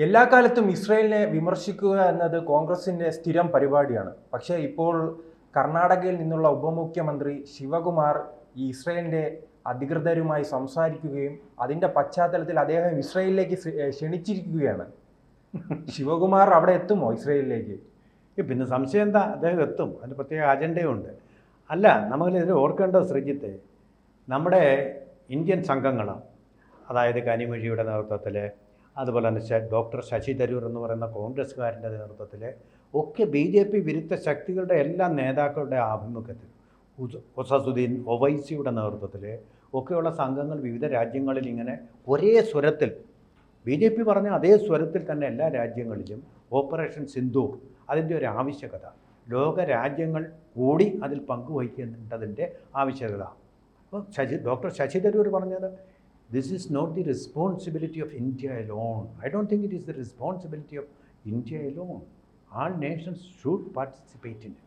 എല്ലാ കാലത്തും ഇസ്രയേലിനെ വിമർശിക്കുക എന്നത് കോൺഗ്രസിന്റെ സ്ഥിരം പരിപാടിയാണ്. പക്ഷേ ഇപ്പോൾ കർണാടകയിൽ നിന്നുള്ള ഉപമുഖ്യമന്ത്രി ശിവകുമാർ ഈ ഇസ്രയേലിന്റെ അധികൃതരുമായി സംസാരിക്കുകയും അതിന്റെ പശ്ചാത്തലത്തിൽ അദ്ദേഹം ഇസ്രയേലിലേക്ക് ക്ഷ- ക്ഷണിച്ചിരിക്കുകയാണ്. ശിവകുമാർ അവിടെ എത്തുമോ ഇസ്രയേലിലേക്ക്? പിന്നെ സംശയം എന്താ? അദ്ദേഹം എത്തും. അതിന് പ്രത്യേക അജണ്ടയുണ്ട്. അല്ല നമ്മളിതിൽ ഓർക്കേണ്ടത് ശ്രീജിത്ത് നമ്മുടെ ഇന്ത്യൻ സംഘങ്ങൾ അതായത് കനിമൊഴിയുടെ നേതൃത്വത്തിൽ അതുപോലെ തന്നെ ഡോക്ടർ ശശി തരൂർ എന്ന് പറയുന്ന കോൺഗ്രസ്സുകാരന്റെ നേതൃത്വത്തിൽ ഒക്കെ ബി ജെ പി വിരുദ്ധ ശക്തികളുടെ എല്ലാ നേതാക്കളുടെ ആഭിമുഖ്യത്തിൽ ഒസസുദ്ദീൻ ഒവൈസിയുടെ നേതൃത്വത്തിൽ ഒക്കെയുള്ള സംഘങ്ങൾ വിവിധ രാജ്യങ്ങളിൽ ഇങ്ങനെ ഒരേ സ്വരത്തിൽ ബി ജെ പി പറഞ്ഞ അതേ സ്വരത്തിൽ തന്നെ എല്ലാ രാജ്യങ്ങളിലും ഓപ്പറേഷൻ സിന്ധു അതിന്റെ ഒരു ആവശ്യകത ലോക രാജ്യങ്ങൾ കൂടി അതിൽ പങ്കുവഹിക്കേണ്ടതിന്റെ ആവശ്യകത. അപ്പോൾ ശശി ഡോക്ടർ ശശി തരൂർ പറഞ്ഞത് this is not the responsibility of India alone. I don't think it is the responsibility of India alone. All nations should participate in it.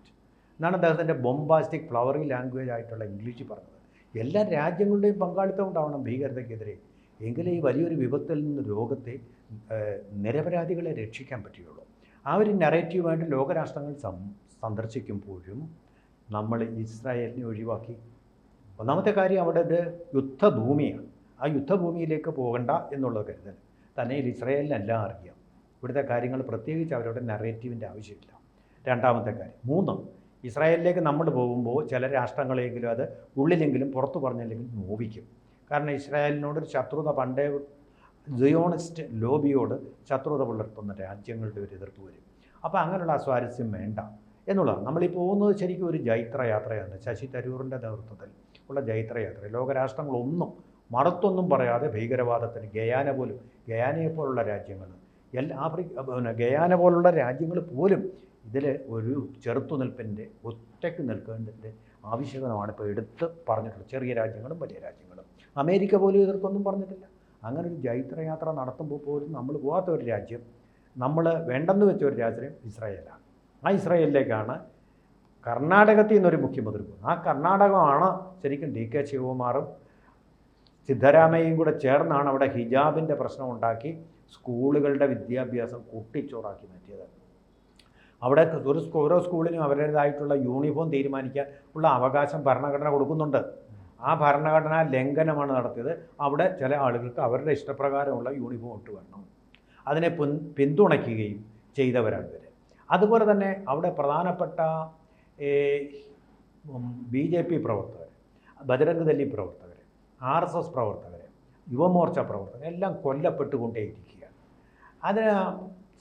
എന്നാണ് അദ്ദേഹത്തിന്റെ ബൊംബാസ്റ്റിക് ഫ്ലവറി ലാംഗ്വേജ് ആയിട്ടുള്ള ഇംഗ്ലീഷ് പറഞ്ഞത് എല്ലാ രാജ്യങ്ങളുടെയും പങ്കാളിത്തം ഉണ്ടാവണം ഭീകരതയ്ക്കെതിരെ എങ്കിലേ ഈ വലിയൊരു വിപത്തിൽ നിന്ന് ലോകത്തെ നിരപരാധികളെ രക്ഷിക്കാൻ പറ്റുകയുള്ളൂ ആ ഒരു നറേറ്റീവായിട്ട് ലോകരാഷ്ട്രങ്ങൾ സന്ദർശിക്കുമ്പോഴും നമ്മൾ ഇസ്രായേലിനെ ഒഴിവാക്കി ഒന്നാമത്തെ കാര്യം അവിടെ ഒരു യുദ്ധഭൂമിയാണ് ആ യുദ്ധഭൂമിയിലേക്ക് പോകണ്ട എന്നുള്ളത് കരുതൽ. തന്നെ ഇസ്രയേലിനെല്ലാം അറിയാം. ഇവിടുത്തെ കാര്യങ്ങൾ പ്രത്യേകിച്ച് അവരുടെ നറേറ്റീവിന്റെ ആവശ്യമില്ല. രണ്ടാമത്തെ കാര്യം മൂന്ന് ഇസ്രായേലിലേക്ക് നമ്മൾ പോകുമ്പോൾ ചില രാഷ്ട്രങ്ങളെങ്കിലും അത് ഉള്ളിലെങ്കിലും പുറത്തു പറഞ്ഞില്ലെങ്കിലും നോവിക്കും. കാരണം ഇസ്രായേലിനോടൊരു ശത്രുത പണ്ടേ സിയോണിസ്റ്റ് ലോബിയോട് ശത്രുത പുലർത്തുന്ന രാജ്യങ്ങളുടെ ഒരു എതിർപ്പ് വരും. അപ്പോൾ അങ്ങനെയുള്ള അസ്വാരസ്യം വേണ്ട. എന്നുള്ളതാണ്. നമ്മളീ പോകുന്നത് ശരിക്കും ഒരു ജൈത്രയാത്രയാണ്. ശശി തരൂറിന്റെ നേതൃത്വത്തിൽ ഉള്ള ജൈത്രയാത്ര. ലോകരാഷ്ട്രങ്ങളൊന്നും മറുത്തൊന്നും പറയാതെ ഭീകരവാദത്തിന് ഗയാന പോലും ഗയാനയെ പോലുള്ള രാജ്യങ്ങൾ എല്ലാ ആഫ്രിക്ക പിന്നെ ഗയാന പോലുള്ള രാജ്യങ്ങൾ പോലും ഇതിൽ ഒരു ചെറുത്തുനിൽപ്പിന്റെ ഒറ്റയ്ക്ക് നിൽക്കേണ്ടതിന്റെ ആവശ്യകതമാണ് ഇപ്പോൾ എടുത്ത് പറഞ്ഞിട്ടുള്ളത്. ചെറിയ രാജ്യങ്ങളും വലിയ രാജ്യങ്ങളും. അമേരിക്ക പോലും എതിർത്തൊന്നും പറഞ്ഞിട്ടില്ല. അങ്ങനെ ഒരു ജൈത്രയാത്ര നടത്തുമ്പോൾ പോലും നമ്മൾ പോകാത്ത ഒരു രാജ്യം നമ്മൾ വേണ്ടെന്ന് വെച്ച ഒരു രാജ്യം ഇസ്രായേലാണ്. ആ ഇസ്രായേലിലേക്കാണ് കർണാടകത്തിൽ നിന്നൊരു മുഖ്യമന്ത്രി പോകുന്നത് ആ കർണാടകമാണ് ശരിക്കും ഡി കെ ശിവകുമാറും സിദ്ധരാമയ്യയും കൂടെ ചേർന്നാണ് അവിടെ ഹിജാബിന്റെ പ്രശ്നം ഉണ്ടാക്കി സ്കൂളുകളുടെ വിദ്യാഭ്യാസം കൂട്ടിച്ചോറാക്കി മാറ്റിയത്. അവിടെ ഒരു ഓരോ സ്കൂളിനും അവരുടേതായിട്ടുള്ള യൂണിഫോം തീരുമാനിക്കാൻ ഉള്ള അവകാശം ഭരണഘടന കൊടുക്കുന്നുണ്ട്. ആ ഭരണഘടനാ ലംഘനമാണ് നടത്തിയത്. അവിടെ ചില ആളുകൾക്ക് അവരുടെ ഇഷ്ടപ്രകാരമുള്ള യൂണിഫോം ഇട്ട് വരണം. അതിനെ പിന്തുണയ്ക്കുകയും ചെയ്തവരാണ് ഇവർ അതുപോലെ തന്നെ അവിടെ പ്രധാനപ്പെട്ട ബി ജെ പി പ്രവർത്തകർ ബജരംഗ് ദല്ലി പ്രവർത്തകർ ആർ എസ് എസ് പ്രവർത്തകർ യുവമോർച്ച പ്രവർത്തകർ എല്ലാം കൊല്ലപ്പെട്ടുകൊണ്ടേയിരിക്കുകയാണ്. അതിന്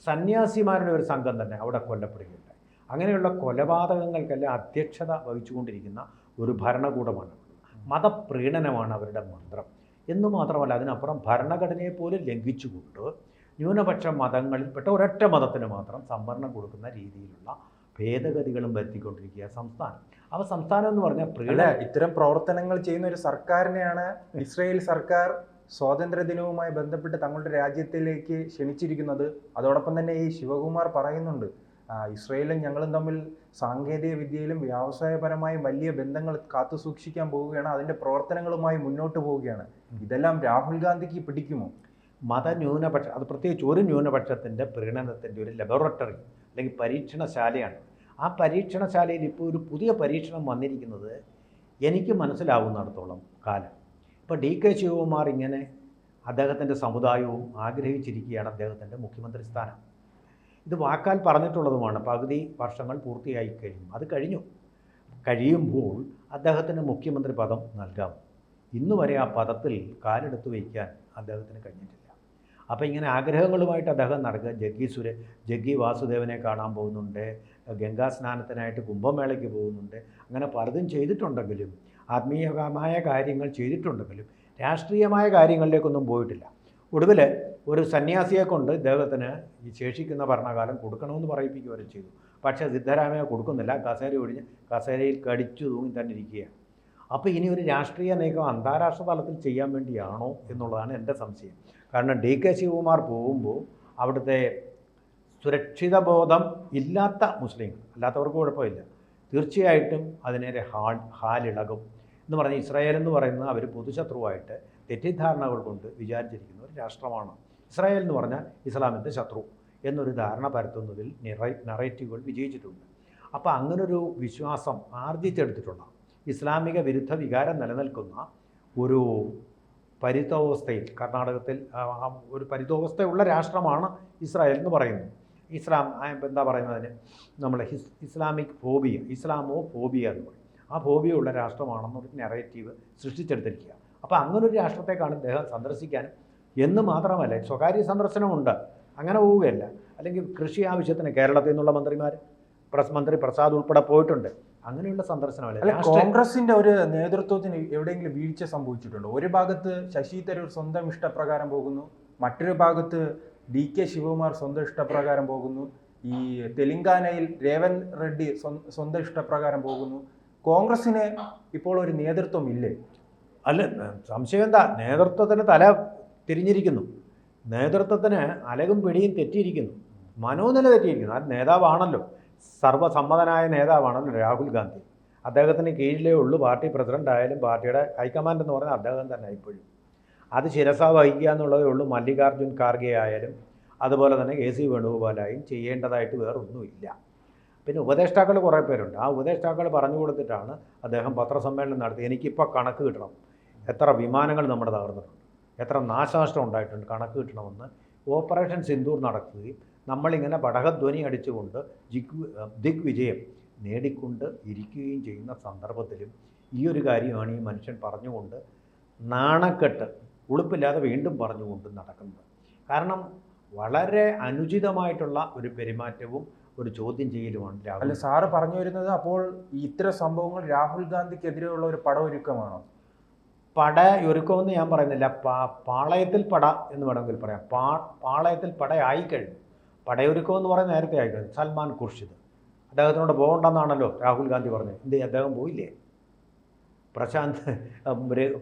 സന്യാസിമാരുടെ ഒരു സംഘം തന്നെ അവിടെ കൊല്ലപ്പെടുകയുണ്ടായി. അങ്ങനെയുള്ള കൊലപാതകങ്ങൾക്കെല്ലാം അധ്യക്ഷത വഹിച്ചുകൊണ്ടിരിക്കുന്ന ഒരു ഭരണകൂടമാണ് മതപ്രീണനമാണ് അവരുടെ മന്ത്രം. എന്ന് മാത്രമല്ല അതിനപ്പുറം ഭരണഘടനയെ പോലും ലംഘിച്ചുകൊണ്ട് ന്യൂനപക്ഷ മതങ്ങളിൽപ്പെട്ട ഒരൊറ്റ മതത്തിന് മാത്രം സംവരണം കൊടുക്കുന്ന രീതിയിലുള്ള ഭേദഗതികളും വരുത്തിക്കൊണ്ടിരിക്കുക സംസ്ഥാനം. അപ്പോൾ സംസ്ഥാനം എന്ന് പറഞ്ഞാൽ അല്ല ഇത്തരം പ്രവർത്തനങ്ങൾ ചെയ്യുന്ന ഒരു സർക്കാരിനെയാണ് ഇസ്രയേൽ സർക്കാർ സ്വാതന്ത്ര്യ ദിനവുമായി ബന്ധപ്പെട്ട് തങ്ങളുടെ രാജ്യത്തിലേക്ക് ക്ഷണിച്ചിരിക്കുന്നത്. അതോടൊപ്പം തന്നെ ഈ ശിവകുമാർ പറയുന്നുണ്ട് ഇസ്രയേലും ഞങ്ങളും തമ്മിൽ സാങ്കേതിക വിദ്യയിലും വ്യവസായപരമായും വലിയ ബന്ധങ്ങൾ കാത്തു സൂക്ഷിക്കാൻ പോവുകയാണ്. അതിന്റെ പ്രവർത്തനങ്ങളുമായി മുന്നോട്ട് പോവുകയാണ്. ഇതെല്ലാം രാഹുൽ ഗാന്ധിക്ക് പിടിക്കുമോ? മതന്യൂനപക്ഷ അത് പ്രത്യേകിച്ച് ഒരു ന്യൂനപക്ഷത്തിന്റെ പ്രീണനത്തിന്റെ ഒരു ലബോറട്ടറി അല്ലെങ്കിൽ പരീക്ഷണശാലയാണ്. ആ പരീക്ഷണശാലയിൽ ഇപ്പോൾ ഒരു പുതിയ പരീക്ഷണം വന്നിരിക്കുന്നത് എനിക്ക് മനസ്സിലാവുന്നിടത്തോളം കാലം. ഇപ്പോൾ ഡി കെ ശിവകുമാർ ഇങ്ങനെ അദ്ദേഹത്തിന്റെ സമുദായവും ആഗ്രഹിച്ചിരിക്കുകയാണ് അദ്ദേഹത്തിന്റെ മുഖ്യമന്ത്രി സ്ഥാനം. ഇത് വാക്കാൽ പറഞ്ഞിട്ടുള്ളതുമാണ്. പകുതി വർഷങ്ങൾ പൂർത്തിയായി കഴിഞ്ഞു. അത് കഴിഞ്ഞു. കഴിയുമ്പോൾ അദ്ദേഹത്തിന് മുഖ്യമന്ത്രി പദം നൽകാം. ഇന്നുവരെ ആ പദത്തിൽ കാലെടുത്ത് വയ്ക്കാൻ അദ്ദേഹത്തിന് കഴിഞ്ഞിട്ടില്ല. അപ്പോൾ ഇങ്ങനെ ആഗ്രഹങ്ങളുമായിട്ട് അദ്ദേഹം നടക്കുക. ജഗ്ഗി സുര ജഗ്ഗി വാസുദേവനെ കാണാൻ പോകുന്നുണ്ട്. ഗംഗാ സ്നാനത്തിനായിട്ട് കുംഭമേളയ്ക്ക് പോകുന്നുണ്ട്. അങ്ങനെ പലതും ചെയ്തിട്ടുണ്ടെങ്കിലും ആത്മീയമായ കാര്യങ്ങൾ ചെയ്തിട്ടുണ്ടെങ്കിലും രാഷ്ട്രീയമായ കാര്യങ്ങളിലേക്കൊന്നും പോയിട്ടില്ല. ഒടുവിൽ ഒരു സന്യാസിയെ കൊണ്ട് ഇദ്ദേഹത്തിന് ഈ ശേഷിക്കുന്ന ഭരണകാലം കൊടുക്കണമെന്ന് പറയിപ്പിക്കുകയും ചെയ്തു. പക്ഷേ സിദ്ധരാമയ്യ കൊടുക്കുന്നില്ല. കസേര ഒഴിഞ്ഞ് കസേരയിൽ കടിച്ചു തൂങ്ങി തന്നെ ഇരിക്കുകയാണ്. അപ്പോൾ ഇനി ഒരു രാഷ്ട്രീയ നീക്കം അന്താരാഷ്ട്ര തലത്തിൽ ചെയ്യാൻ വേണ്ടിയാണോ എന്നുള്ളതാണ് എന്റെ സംശയം. കാരണം ഡി കെ ശിവകുമാർ പോകുമ്പോൾ അവിടുത്തെ സുരക്ഷിത ബോധം ഇല്ലാത്ത മുസ്ലിങ്ങൾ അല്ലാത്തവർക്ക് കുഴപ്പമില്ല. തീർച്ചയായിട്ടും അതിനേരെ ഹാൾ ഹാലിളകും എന്ന് പറഞ്ഞ് ഇസ്രായേൽ എന്ന് പറയുന്നത് അവർ പൊതുശത്രുവായിട്ട് തെറ്റിദ്ധാരണകൾ കൊണ്ട് വിചാരിച്ചിരിക്കുന്ന ഒരു രാഷ്ട്രമാണ്. ഇസ്രായേൽ എന്ന് പറഞ്ഞാൽ ഇസ്ലാമിന്റെ ശത്രു എന്നൊരു ധാരണ പരത്തുന്നതിൽ നിറ നറേറ്റീവുകൾ വിജയിച്ചിട്ടുണ്ട്. അപ്പോൾ അങ്ങനൊരു വിശ്വാസം ആർജിച്ചെടുത്തിട്ടുള്ള ഇസ്ലാമിക വിരുദ്ധ വികാരം നിലനിൽക്കുന്ന ഒരു പരിതോവസ്ഥയിൽ കർണാടകത്തിൽ ഒരു പരിതോവസ്ഥയുള്ള രാഷ്ട്രമാണ് ഇസ്രായേൽ എന്ന് പറയുന്നത്. ഇസ്ലാം എന്താ പറയുന്നതിന്? നമ്മൾ his Islamic phobia Islamophobia എന്ന് പറയും. ആ ഫോബിയ ഉള്ള രാഷ്ട്രമാണെന്നൊരു നെറേറ്റീവ് സൃഷ്ടിച്ചെടുത്തിരിക്കുക അപ്പോൾ അങ്ങനൊരു രാഷ്ട്രത്തെക്കാണ് ഇദ്ദേഹം സന്ദർശിക്കാനും എന്ന് മാത്രമല്ല സ്വകാര്യ സന്ദർശനമുണ്ട്. അങ്ങനെ പോവുകയല്ല. അല്ലെങ്കിൽ കൃഷി ആവശ്യത്തിന് കേരളത്തിൽ നിന്നുള്ള മന്ത്രിമാർ പ്രസ് മന്ത്രി പ്രസാദ് ഉൾപ്പെടെ പോയിട്ടുണ്ട്. അങ്ങനെയുള്ള സന്ദർശനമല്ല കോൺഗ്രസിന്റെ ഒരു നേതൃത്വത്തിന് എവിടെയെങ്കിലും വീഴ്ച സംഭവിച്ചിട്ടുണ്ടോ? ഒരു ഭാഗത്ത് ശശി തരൂർ സ്വന്തം ഇഷ്ടപ്രകാരം പോകുന്നു മറ്റൊരു ഭാഗത്ത് ഡി കെ ശിവകുമാർ സ്വന്തം ഇഷ്ടപ്രകാരം പോകുന്നു ഈ തെലങ്കാനയിൽ രേവൻ റെഡ്ഡി സ്വ- സ്വന്തം ഇഷ്ടപ്രകാരം പോകുന്നു. കോൺഗ്രസിന് ഇപ്പോൾ ഒരു നേതൃത്വം ഇല്ലേ? അല്ല സംശയം എന്താ? നേതൃത്വത്തിന് തല തിരിഞ്ഞിരിക്കുന്നു. നേതൃത്വത്തിന് അലകും പിടിയും തെറ്റിയിരിക്കുന്നു. മനോനില തെറ്റിയിരിക്കുന്നു. അത് നേതാവാണല്ലോ. സർവസമ്മതനായ നേതാവാണ് രാഹുൽ ഗാന്ധി. അദ്ദേഹത്തിന് കീഴിലേ ഉള്ളൂ പാർട്ടി പ്രസിഡന്റ് ആയാലും പാർട്ടിയുടെ ഹൈക്കമാൻഡ് എന്ന് പറഞ്ഞാൽ അദ്ദേഹം തന്നെ ഇപ്പോഴും. അത് ശിരസ വഹിക്കുക എന്നുള്ളതേ ഉള്ളൂ. മല്ലികാർജുൻ ഖാർഗെ ആയാലും അതുപോലെ തന്നെ കെ സി വേണുഗോപാലായും ചെയ്യേണ്ടതായിട്ട് വേറൊന്നുമില്ല. പിന്നെ ഉപദേഷ്ടാക്കൾ കുറേ പേരുണ്ട്. ആ ഉപദേഷ്ടാക്കൾ പറഞ്ഞു കൊടുത്തിട്ടാണ് അദ്ദേഹം പത്രസമ്മേളനം നടത്തി. എനിക്കിപ്പോൾ കണക്ക് കിട്ടണം. എത്ര വിമാനങ്ങൾ നമ്മുടെ തകർന്നിട്ടുണ്ട്. എത്ര നാശനഷ്ടം ഉണ്ടായിട്ടുണ്ട് കണക്ക് കിട്ടണമെന്ന്. ഓപ്പറേഷൻ സിന്ദൂർ നടക്കുകയും നമ്മളിങ്ങനെ പടകധ്വനി അടിച്ചുകൊണ്ട് ജിഗ് ദിഗ്വിജയം നേടിക്കൊണ്ട് ഇരിക്കുകയും ചെയ്യുന്ന സന്ദർഭത്തിലും ഈ ഒരു കാര്യമാണ് ഈ മനുഷ്യൻ പറഞ്ഞുകൊണ്ട് നാണക്കെട്ട് ഉളുപ്പില്ലാതെ വീണ്ടും പറഞ്ഞുകൊണ്ട് നടക്കുന്നത്. കാരണം വളരെ അനുചിതമായിട്ടുള്ള ഒരു പെരുമാറ്റവും ഒരു ചോദ്യം ചെയ്യലുമാണ് രാഹുൽ. അല്ല സാറ് പറഞ്ഞു വരുന്നത് അപ്പോൾ ഇത്തരം സംഭവങ്ങൾ രാഹുൽ ഗാന്ധിക്കെതിരെയുള്ള ഒരു പടമൊരുക്കമാണോ പട ഒരുക്കമെന്ന് ഞാൻ പറയുന്നില്ല. പാ പാളയത്തിൽ പട എന്ന് വേണമെങ്കിൽ പറയാം. പാ പാളയത്തിൽ പട ആയിക്കഴിഞ്ഞു. പടയൊരുക്കം എന്ന് പറയുന്നത് നേരത്തെ ആയിക്കഴിഞ്ഞു. സൽമാൻ ഖുർഷിദ്. അദ്ദേഹത്തിനോട് പോകണ്ടെന്നാണല്ലോ രാഹുൽ ഗാന്ധി പറഞ്ഞത്. എന്ത് അദ്ദേഹം പോയില്ലേ? പ്രശാന്ത്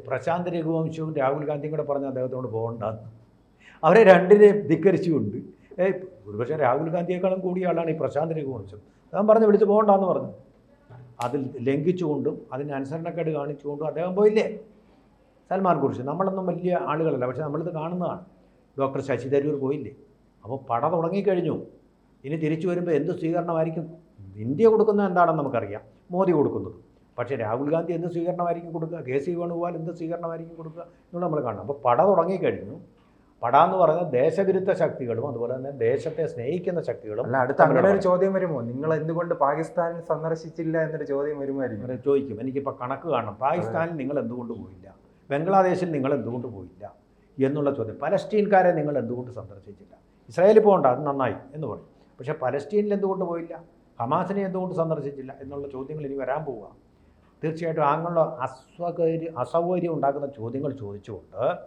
പ്രശാന്ത് രഘുവംശവും രാഹുൽ ഗാന്ധിയും കൂടെ പറഞ്ഞ അദ്ദേഹത്തോട് പോകണ്ടെന്ന്. അവരെ രണ്ടിനെയും ധിക്കരിച്ചുകൊണ്ട് ഒരുപക്ഷെ രാഹുൽ ഗാന്ധിയേക്കാളും കൂടിയ ആളാണ് ഈ പ്രശാന്ത് രഘുവംശം. അദ്ദേഹം പറഞ്ഞ് വിളിച്ച് പോകണ്ടെന്ന് പറഞ്ഞു. അതിൽ ലംഘിച്ചുകൊണ്ടും അതിന് അനുസരണക്കേട് കാണിച്ചുകൊണ്ടും അദ്ദേഹം പോയില്ലേ? സൽമാൻ കുറിച്ച് നമ്മളൊന്നും വലിയ ആളുകളല്ല പക്ഷേ നമ്മളിത് കാണുന്നതാണ്. ഡോക്ടർ ശശി തരൂർ പോയില്ലേ? അപ്പോൾ പട തുടങ്ങിക്കഴിഞ്ഞു. ഇനി തിരിച്ചു വരുമ്പോൾ എന്ത് സ്വീകരണമായിരിക്കും? ഇന്ത്യ കൊടുക്കുന്നത് എന്താണെന്ന് നമുക്കറിയാം. മോദി കൊടുക്കുന്നത്. പക്ഷേ രാഹുൽ ഗാന്ധി എന്ത് സ്വീകരണമായിരിക്കും കൊടുക്കുക? കെ സി വേണുഗോപാൽ എന്ത് സ്വീകരണമായിരിക്കും കൊടുക്കുക എന്നുള്ള നമ്മൾ കാണണം. അപ്പോൾ പട തുടങ്ങിക്കഴിഞ്ഞു. പട എന്ന് പറഞ്ഞാൽ ദേശവിരുദ്ധ ശക്തികളും അതുപോലെ തന്നെ ദേശത്തെ സ്നേഹിക്കുന്ന ശക്തികളും അല്ല അടുത്ത അങ്ങനെ ഒരു ചോദ്യം വരുമോ? നിങ്ങൾ എന്തുകൊണ്ട് പാകിസ്ഥാൻ സന്ദർശിച്ചില്ല എന്നൊരു ചോദ്യം വരുമായിരിക്കും? ചോദിക്കും. എനിക്കിപ്പോൾ കണക്ക് കാണണം. പാകിസ്ഥാനിൽ നിങ്ങൾ എന്തുകൊണ്ട് പോയില്ല? ബംഗ്ലാദേശിൽ നിങ്ങൾ എന്തുകൊണ്ട് പോയില്ല എന്നുള്ള ചോദ്യം. പലസ്റ്റീൻകാരെ നിങ്ങൾ എന്തുകൊണ്ട് സന്ദർശിച്ചില്ല? ഇസ്രായേലിൽ പോകണ്ട അത് നന്നായി എന്ന് പറയും. പക്ഷേ പലസ്റ്റീനിൽ എന്തുകൊണ്ട് പോയില്ല? ഹമാസിനെ എന്തുകൊണ്ട് സന്ദർശിച്ചില്ല എന്നുള്ള ചോദ്യങ്ങൾ ഇനി വരാൻ പോവുക. തീർച്ചയായിട്ടും അങ്ങനെയുള്ള അസ്വകര്യം അസൗകര്യം ഉണ്ടാക്കുന്ന ചോദ്യങ്ങൾ ചോദിച്ചുകൊണ്ട്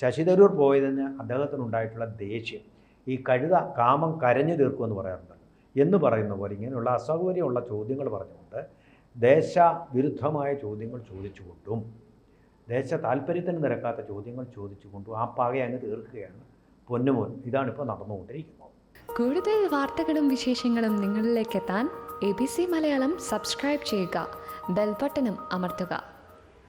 ശശി തരൂർ പോയതിന് അദ്ദേഹത്തിനുണ്ടായിട്ടുള്ള ദേഷ്യം. ഈ കഴുത കാമം കരഞ്ഞു തീർക്കുമെന്ന് പറയാറുണ്ട്. എന്ന് പറയുന്ന പോലെ ഇങ്ങനെയുള്ള അസൗകര്യമുള്ള ചോദ്യങ്ങൾ പറഞ്ഞുകൊണ്ട് ദേശവിരുദ്ധമായ ചോദ്യങ്ങൾ ചോദിച്ചുകൊണ്ടും ദേശ താല്പര്യത്തിന് നിരക്കാത്ത ചോദ്യങ്ങൾ ചോദിച്ചുകൊണ്ട് ആ പക അങ്ങ് തീർക്കുകയാണ്. പൊന്നുമോൻ ഇതാണിപ്പോൾ നടന്നുകൊണ്ടിരിക്കുന്നത്. കൂടുതൽ വാർത്തകളും വിശേഷങ്ങളും നിങ്ങളിലേക്ക് എത്താൻ A B C Malayalam subscribe ചെയ്യുക. ബെൽബട്ടനും അമർത്തുക.